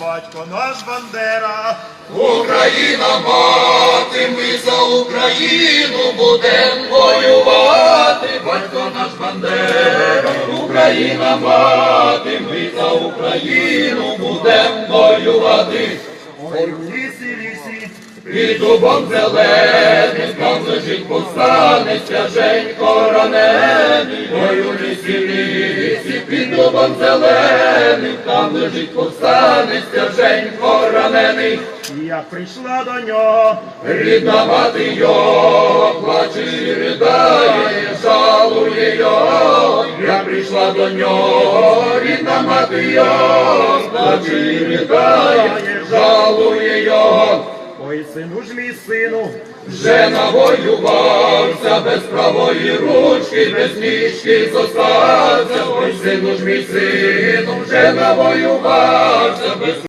Батько наш Бандера, Україна мати, ми за Україну будем воювати, батько наш Бандера, Україна мати, ми за Україну будем воювати. ой лісі, лісі, Під дубом зеленим, там лежить повстанець, тяженько ранений, ой у лісі, лісі, дубом зеленим, там лежить повстанець, тяженько ранений. і як прийшла до нього, Рідна мати його плаче і ридає, жалує його, я прийшла до нього, рідна мати його, плаче і ридає, жалує його. ой сину ж мій сину, Вже навоювався без правої ручки, без ніжки зостався, ой сину ж мій сином вже навоювався без